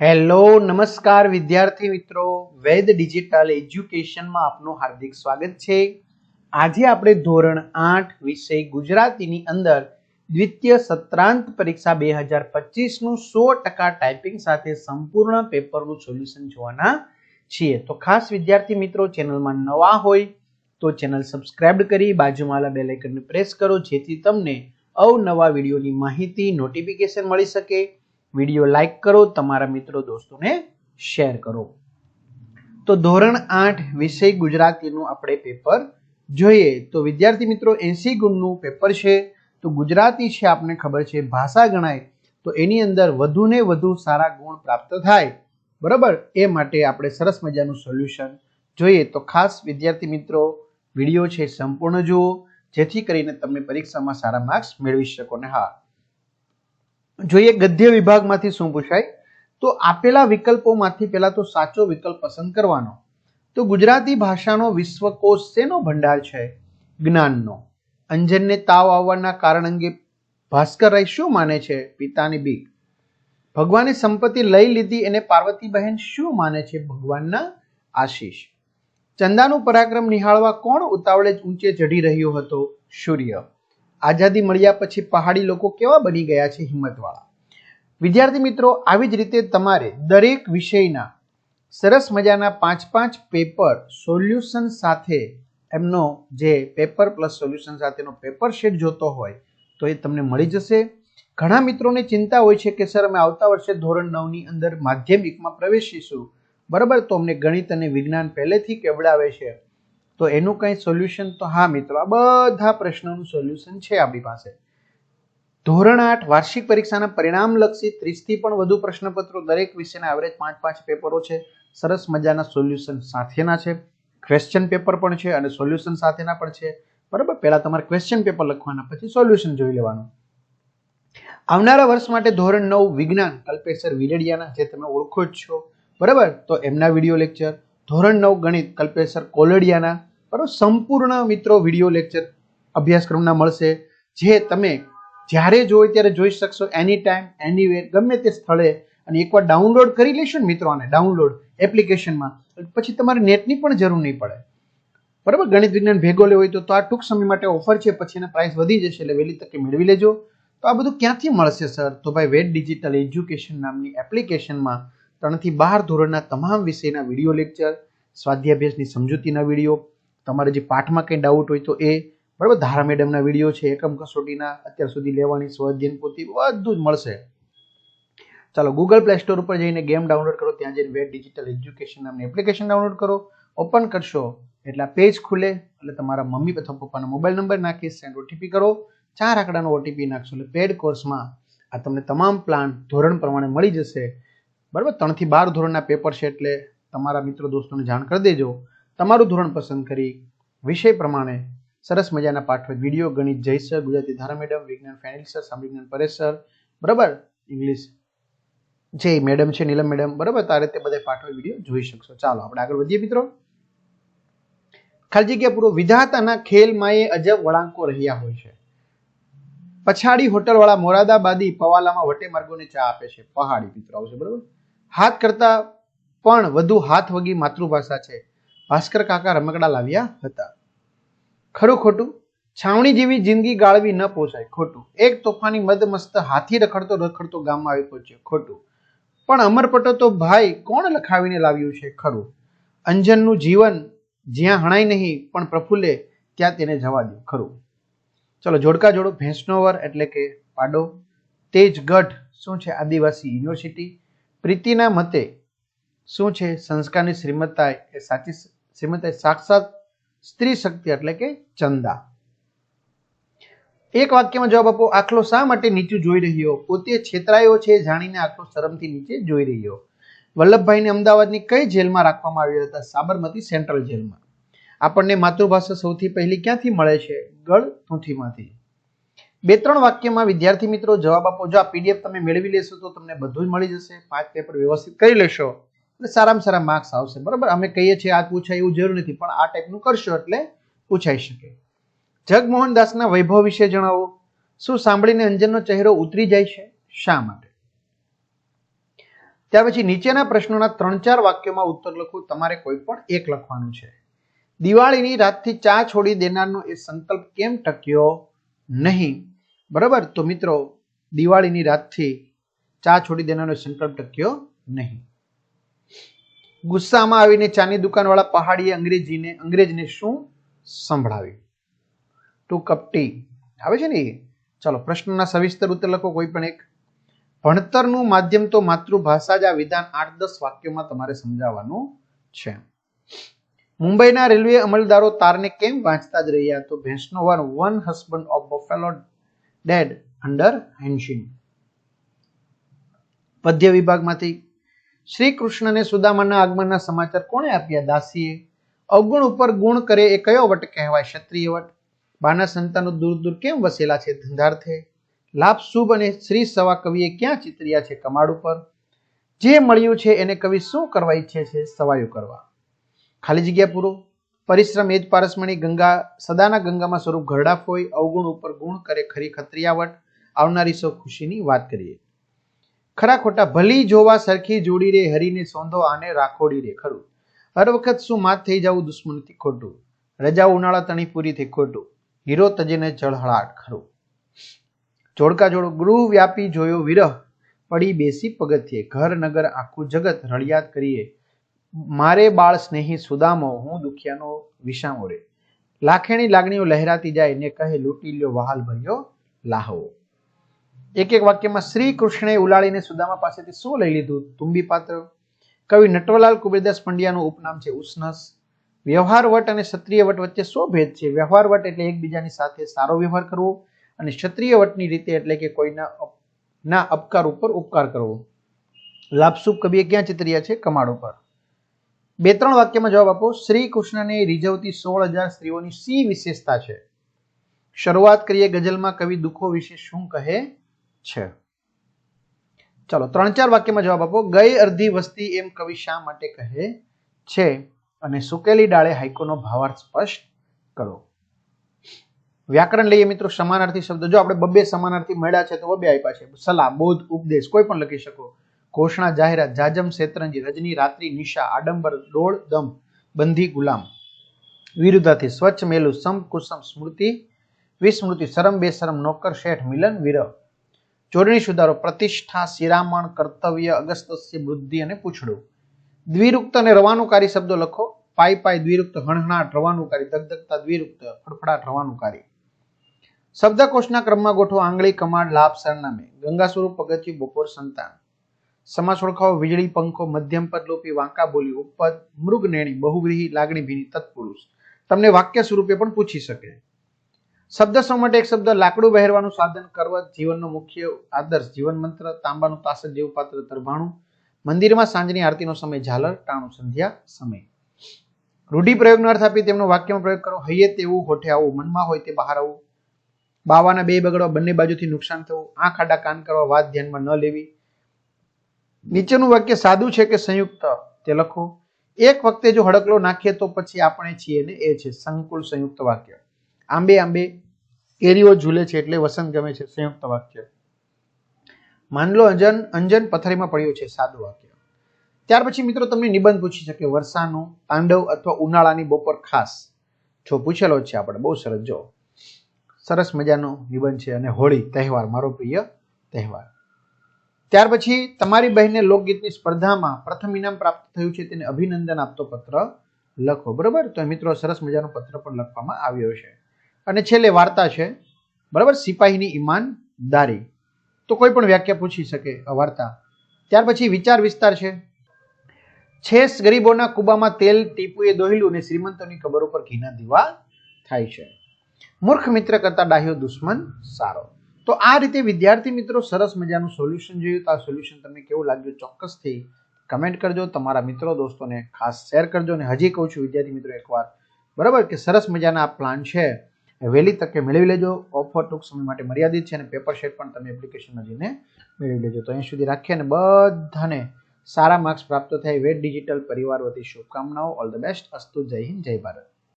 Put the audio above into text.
Hello, નમસ્કાર વિદ્યાર્થી મિત્રો. વેદ ડિજિટલ એજ્યુકેશનમાં આપનું હાર્દિક સ્વાગત છે. આજે આપણે ધોરણ આઠ વિષય ગુજરાતીની અંદર દ્વિતીય સત્રાંત પરીક્ષા બે હજાર પચીસનું સો ટકા ટાઈપિંગ સાથે સંપૂર્ણ પેપરનું સોલ્યુશન જોવાના છીએ. તો ખાસ વિદ્યાર્થી મિત્રો, ચેનલમાં નવા હોય તો ચેનલ સબસ્ક્રાઇબ કરી બાજુમાં બેલ આઇકનને પ્રેસ કરો, જેથી તમને અવનવા વિડીયોની માહિતી, નોટિફિકેશન મળી શકે. વીડિયો લાઈક કરો, તમારા મિત્રો દોસ્તોને શેર કરો. તો ધોરણ આઠ વિષય ગુજરાતીનું આપણે પેપર જોઈએ. તો વિદ્યાર્થી મિત્રો, એસી ગુણનું પેપર છે. તો ગુજરાતી છે, આપને ખબર છે, ભાષા ગણાય. તો એની અંદર વધુ ને વધુ સારા ગુણ પ્રાપ્ત થાય. બરાબર? એ માટે આપણે સરસ મજાનું સોલ્યુશન જોઈએ. તો ખાસ વિદ્યાર્થી મિત્રો, વીડિયો છે, સંપૂર્ણ જુઓ. જેથી કરીને તમે પરીક્ષામાં સારા માર્ક્સ મેળવી શકો ને હા. જોઈએ ગદ્ય વિભાગમાંથી શું પૂછાય? તો આપેલા વિકલ્પોમાંથી પહેલા તો સાચો વિકલ્પ પસંદ કરવાનો. તો ગુજરાતી ભાષાનો વિશ્વકોશ શેનો ભંડાર છે? જ્ઞાનનો. અંજનને તાવ આવવાના કારણ અંગે ભાસ્કરરાય શું માને છે? પિતાની બીક. ભગવાને સંપત્તિ લઈ લીધી એને પાર્વતીબહેન શું માને છે? ભગવાનના આશીષ. ચંદાનું પરાક્રમ નિહાળવા કોણ ઉતાવળે ઊંચે ચઢી રહ્યો હતો? સૂર્ય. આઝાદી મળ્યા પછી પહાડી લોકો કેવા બની ગયા છે હિંમતવાળા? વિદ્યાર્થી મિત્રો, આવી જ રીતે તમારે દરેક વિષયના સરસ મજાના પાંચ પાંચ પેપર સોલ્યુશન સાથે એમનો જે પેપર પ્લસ સોલ્યુશન સાથેનો પેપર શીટ જોતો હોય તો એ તમને મળી જશે. ઘણા મિત્રોને ચિંતા હોય છે કે, સર, અમે આવતા વર્ષે ધોરણ નવની અંદર માધ્યમિકમાં પ્રવેશીશું. બરાબર, તો અમને ગણિત અને વિજ્ઞાન પહેલેથી કેવડાવે છે? તો એનું કંઈ સોલ્યુશન તો હા મિત્રો, આ બધા પ્રશ્નોનું સોલ્યુશન છે આપણી પાસે. ધોરણ આઠ, વાર્ષિક પરીક્ષાના પરિણામલક્ષી ત્રીસથી પણ વધુ પ્રશ્નપત્રો દરેક વિષયના એવરેજ પાંચ પાંચ પેપરો છે. સરસ મજાના સોલ્યુશન સાથેના છે. ક્વેશ્ચન પેપર પણ છે અને સોલ્યુશન સાથેના પણ છે. બરાબર? પહેલા તમારે ક્વેશ્ચન પેપર લખવાના, પછી સોલ્યુશન જોઈ લેવાનું. આવનારા વર્ષ માટે ધોરણ નવ, વિજ્ઞાન, કલ્પેશ્વર વિરેડિયાના જે તમે ઓળખો જ છો. બરાબર? તો એમના વીડિયો લેક્ચર ધોરણ નવ ગણિત કલ્પેસર કોલડિયાના બરાબર સંપૂર્ણ મિત્રો વીડિયો લેક્ચર અભ્યાસક્રમના મળશે, જે તમે જ્યારે જોઈએ ત્યારે જોઈ શકશો એની ટાઈમ એનીવેર ગમે તે સ્થળે. અને એકવાર ડાઉનલોડ કરી લેશો ને મિત્રો આને ડાઉનલોડ એપ્લિકેશનમાં પછી તમારે નેટની પણ જરૂર નહીં પડે. બરાબર? ગણિત વિજ્ઞાન ભેગો લેવો હોય તો આ ટૂંક સમય માટે ઓફર છે, પછી એના પ્રાઇસ વધી જશે એટલે વહેલી તકે મેળવી લેજો. તો આ બધું ક્યાંથી મળશે સર તો ભાઈ વેટ ડિજિટલ એજ્યુકેશન નામની એપ્લિકેશનમાં ત્રણથી બાર ધોરણના તમામ વિષયના વીડિયો લેક્ચર સ્વાધ્યાભ્યાસની સમજૂતીના વીડિયો તમારે જે પાઠમાં કંઈ ડાઉટ હોય તો એ, બરાબર, ધારા મેડમના વીડિયો છે, એકમ કસોટીના, અત્યાર સુધી લેવાની, સ્વાધ્યાયન પોથી બધું જ મળશે. ચાલો ગૂગલ પ્લે સ્ટોર ઉપર જઈને ગેમ ડાઉનલોડ કરો, ત્યાં જઈને વેટ ડિજિટલ એજ્યુકેશન નામની એપ્લિકેશન ડાઉનલોડ કરો ઓપન કરશો, એટલે પેજ ખુલે, એટલે તમારા મમ્મી અથવા પપ્પાનો મોબાઈલ નંબર નાખી સેન્ડ ઓટીપી કરો, ચાર આંકડાનો ઓટીપી નાખશો, એટલે પેડ કોર્સમાં આ તમને તમામ પ્લાન ધોરણ પ્રમાણે મળી જશે. બરાબર? ત્રણથી બાર ધોરણના પેપર છે એટલે તમારા મિત્રો દોસ્તોને જાણ કરી દેજો. તમારું ધોરણ પસંદ કરી વિષય પ્રમાણે સરસ મજાના પાઠ વીડિયો ગણિત જય સર, ગુજરાતી ધારા મેડમ વિજ્ઞાન ફેનિલ સર સામ વિજ્ઞાન પરેશ સર બરાબર? ઇંગ્લિશ જે મેડમ છે, નીલમ મેડમ બરાબર? તારે તે બધા પાઠો વીડિયો જોઈ શકશો. ચાલો, આપણે આગળ વધીએ મિત્રો. ખાલી જગ્યા પૂરો. વિધાતાના ખેલમાં એ અજબ વળાંકો રહ્યા હોય છે. પછાડી હોટલવાળા મોરાદાબાદી પવાલામાં વટે માર્ગોને ચા આપે છે. પહાડી મિત્રો આવશે, બરાબર? હાથ કરતા પણ વધુ હાથ વગી માતૃભાષા છે. ભાસ્કર કાકા રમકડા લાવ્યા હતા. ખરું ખોટું? છાવણી જેવી જિંદગી ગાળવી ન પોસાય. ખોટું. એક તોફાની મદમસ્ત હાથી રખડતો રખડતો ગામમાં આવી પહોંચ્યો. ખોટું. પણ અમરપટો તો ભાઈ કોણ લખાવીને લાવ્યું છે? ખરું. અંજનનું જીવન જ્યાં હણાય નહીં, પણ પ્રફુલ્લે ત્યાં તેને જવા દો. ખરું. ચલો, જોડકા જોડો. ભેંસનોવર એટલે કે પાડો. તેજગઢ. શું છે? આદિવાસી યુનિવર્સિટી. પ્રીતિના મતે શું છે? સંસ્કારની શ્રીમતા એ સાચી શ્રીમતા સાક્ષાત સ્ત્રી શક્તિ એટલે કે ચંદા. એક વાક્યમાં જવાબ આપો, આખલો શા માટે નીચું જોઈ રહ્યો? પોતે છેતરાયો છે જાણીને આખલો શરમથી નીચે જોઈ રહ્યો. વલ્લભભાઈને અમદાવાદની કઈ જેલમાં રાખવામાં આવ્યા હતા? સાબરમતી સેન્ટ્રલ જેલમાં. આપણને માતૃભાષા સૌથી પહેલી ક્યાંથી મળે છે? ગળ થૂંથીમાંથી બે ત્રણ વાક્યમાં વિદ્યાર્થી મિત્રો જવાબ આપો. જો આ પીડીએફ તમે મેળવી લેશો તો તમને બધું જ મળી જશે. પાંચ પેપર વ્યવસ્થિત કરી લેશો. એટલે સારામાં સારા માર્ક્સ આવશે. બરાબર? અમે કહીએ છીએ આ પૂછાય એવું જરૂર નથી, પણ આ ટાઈપનું કરશો એટલે પૂછાઈ શકે. જગમોહન દાસના વૈભવ વિશે જણાવો. શું સાંભળીને અંજનનો ચહેરો ઉતરી જાય છે? શા માટે? ત્યાર પછી નીચેના પ્રશ્નોના ત્રણ ચાર વાક્યોમાં ઉત્તર લખવું તમારે કોઈ પણ એક લખવાનું છે. દિવાળીની રાતથી ચા છોડી દેનારનો એ સંકલ્પ કેમ ટક્યો નહીં? બરાબર? તો મિત્રો, દિવાળીની રાતથી ચા છોડી દેવાનો સંકલ્પ ટક્યો નહીં. ગુસ્સામાં આવીને ચાની દુકાનવાળા પહાડીએ અંગ્રેજીને, અંગ્રેજને શું સંભળાવ્યું? ટુ. કપટી આવે છે ને એ? ચાલો, પ્રશ્નના સવિસ્તર ઉત્તર લખો કોઈ પણ એક. ભણતરનું માધ્યમ તો માતૃભાષા જ આ વિધાન આઠ દસ વાક્યોમાં તમારે સમજાવવાનું છે. મુંબઈના રેલવે અમલદારો તારને કેમ વાંચતા જ રહ્યા? તો ભેંસનો one one husband of buffalo dead under હેન્શિન પદ્ય વિભાગમાંથી શ્રી કૃષ્ણને સુદામાના આગમનના સમાચાર કોણે આપ્યા? દાસીએ. અવગુણ ઉપર ગુણ કરે એ કયો વટ કહેવાય? ક્ષત્રિય વટ. બાના સંતાનો દૂર દૂર કેમ વસેલા છે? ધંધાર્થે. લાભ શુભ અને શ્રી સવા કવિએ ક્યાં ચિતર્યા છે? કમાડ ઉપર. જે મળ્યું છે એને કવિ શું કરવા ઈચ્છે છે? સવાયું કરવા. ખાલી જગ્યા પૂરો. પરિશ્રમ એ જ પારસમણી ગંગા, સદાના ગંગામાં સ્વરૂપ ઘરડા હોય અવગુણ ઉપર ગુણ કરે, ખરી ખત્રિયાવટ આવનારી સૌ ખુશીની વાત કરીએ. ખરા ખોટા ભલી જોવા સરખી જોડી રે, હરીને સોંધો આને રાખોડી રે, ખરું. હર વખત શું માત થઈ જવું દુશ્મનથી ખોટું? રજા ઉનાળા તણી પૂરી ખોટું. હીરો તજીને જળહળાટ, ખરું. જોડકા જોડ ગૃહ વ્યાપી જોયો વિરહ, પડી બેસી પગથિયે. ઘર નગર આખું જગત રળિયાત કરીએ. મારે બાળ સ્નેહી સુદામો, હું દુખિયાનો વિષામો રે. લાખેણી લાગણીઓ લહેરાતી જાય, ને કહે લૂંટી લ્યો વહાલ ભર્યો લાહવો. એક એક વાક્યમાં શ્રી કૃષ્ણે ઉલાળીને સુદામા પાસેથી શું લઈ લીધું? તુંબી પાત્ર. કવિ નટવલાલ કુબેરદાસ પંડ્યાનું ઉપનામ છે ઉષ્ણસ વ્યવહાર વટ અને ક્ષત્રિય વટ વચ્ચે શું ભેદ છે? વ્યવહાર વટ એટલે એકબીજાની સાથે સારો વ્યવહાર કરવો અને ક્ષત્રિય વટની રીતે એટલે કે કોઈના ના અપકાર ઉપર ઉપકાર કરવો. લાભસુપ કવિએ ક્યાં ચિતર્યા છે? કમાડ ઉપર. બે ત્રણ વાક્યમાં જવાબ આપો. શ્રી કૃષ્ણને રીઝવતી સોળ હજાર સ્ત્રીઓની સી વિશેષતા છે? શરૂઆત કરીએ ગઝલમાં કવિ દુઃખો વિશે શું કહે છે? ચાલો ત્રણ ચાર વાક્યમાં જવાબ આપો. ગઈ અર્ધી વસ્તી એમ કવિ શા માટે કહે છે? અને સુકેલી ડાળે હાઈકોનો ભાવાર્થ સ્પષ્ટ કરો. વ્યાકરણ લઈએ મિત્રો, સમાનાર્થી શબ્દ. જો આપણે બબ્બે સમાનાર્થી મળ્યા છે તો બબ્બે આપ્યા છે. સલાહ, બોધ, ઉપદેશ, કોઈ પણ લખી શકો. ઘોષણા જાહેરાત, જાજમ શેતરંજી, રજની રાત્રિ, નિશા, આડંબર, ડોળ, દમ, બંધી, ગુલામ. વિરુદ્ધાથી સ્વચ્છ મેલું, સમ, કુસમ, સ્મૃતિ, વિસ્મૃતિ, શરમ, બેશરમ, નોકર, શેઠ, મિલન, વિરહ. જોડણી સુધારો, પ્રતિષ્ઠા, શિરામણ, કર્તવ્ય અગસ્તસ્ય બુદ્ધિ અને પૂછડું. દ્વિરુક્ત અને રવાનુકારી શબ્દો લખો. પાય પાય દ્વિરુક્ત, હણહણાટ, રવાનુકારી, ધગધગતા, દ્વિરુક્ત, ફડફડાટ, રવાનુકારી. શબ્દકોશના ક્રમમાં ગોઠવો આંગળી, કમાડ, લાભ, સરનામે. ગંગા સ્વરૂપ પગથિયું, બપોર, સંતાન. સમાસ ઓળખાવો, વીજળી, પંખો, મધ્યમ પદ લોપી, વાંકા બોલી, ઉપપદ, મૃગ નેણી બહુવ્રીહી લાગણી ભીની, તત્પુરુષ. તમને વાક્ય સ્વરૂપે પણ પૂછી શકે. શબ્દ સૌ માટે એક શબ્દ લાકડું વહેરવાનું સાધન, કરવત, જીવનનો મુખ્ય આદર્શ, જીવન મંત્ર, તાંબાનું તાસદ જેવું પાત્ર, તરભાણું. મંદિરમાં સાંજની આરતીનો સમય, ઝાલર, ટાણું, સંધ્યા, સમય. રૂઢિપ્રયોગનો અર્થ આપી તેમનો વાક્યમાં પ્રયોગ કરો. હૈયે તેવું, હોઠે આવું, મનમાં હોય તે બહાર આવવું બાવાના બે બગડવા બંને બાજુથી નુકસાન થવું. આંખ આડા કાન કરવા, વાત ધ્યાનમાં ન લેવી. નીચેનું વાક્ય સાદું છે કે સંયુક્ત? તે લખો. એક વખતે જો હડકલો નાખીએ તો પછી આપણે છીએ ને એ છે સંકુલ સંયુક્ત વાક્ય. આંબે આંબે કેરીઓ ઝૂલે છે એટલે વસંત ગમે છે, સંયુક્ત વાક્ય. માનલો અંજન અંજન પથારીમાં પડ્યો છે સાદું વાક્ય. ત્યાર પછી મિત્રો તમને નિબંધ પૂછી શકે વર્ષાનું તાંડવ અથવા ઉનાળાની બપોર ખાસ. જો પૂછેલો છે આપણે, બહુ સરસ, જો. સરસ મજાનો નિબંધ છે અને હોળી, તહેવાર, મારો પ્રિય તહેવાર. ત્યાર પછી તમારી બહેનને લોકગીતની સ્પર્ધામાં પ્રથમ ઇનામ પ્રાપ્ત થયું છે તેને અભિનંદન આપતો પત્ર લખો. બરાબર? તો મિત્રો સરસ મજાનો પત્ર પણ લખવામાં આવ્યો છે. અને છેલ્લે વાર્તા છે. બરાબર? સિપાહીની ઈમાનદારી તો કોઈ પણ વ્યાખ્યા પૂછી શકે વાર્તા. ત્યાર પછી વિચાર વિસ્તાર છે. છેસ ગરીબોના કુબામાં તેલ, ટીપુએ દોહેલું અને શ્રીમંતોની કબર ઉપર ઘીના દીવા થાય છે. મૂર્ખ મિત્ર કરતા ડાહ્યો દુશ્મન સારો. તો આ રીતે વિદ્યાર્થી મિત્રો સરસ મજાનું સોલ્યુશન જોયું તો આ સોલ્યુશન તમને કેવું લાગ્યું ચોક્કસથી કમેન્ટ કરજો. તમારા મિત્રો, દોસ્તોને ખાસ શેર કરજો. અને હજી કહું છું વિદ્યાર્થી મિત્રો એકવાર, બરાબર કે સરસ મજાના આ પ્લાન છે. વહેલી તકે મેળવી લેજો. ઓફર ટૂંક સમય માટે મર્યાદિત છે અને પેપર શેટ પણ તમે એપ્લિકેશનમાં જઈને મેળવી લેજો. તો અહીં સુધી રાખીએ અને બધાને સારા માર્ક્સ પ્રાપ્ત થાય. વેટ ડિજિટલ પરિવાર વતી શુભકામનાઓ. ઓલ ધ બેસ્ટ અસ્તુ જય હિન્દ, જય ભારત.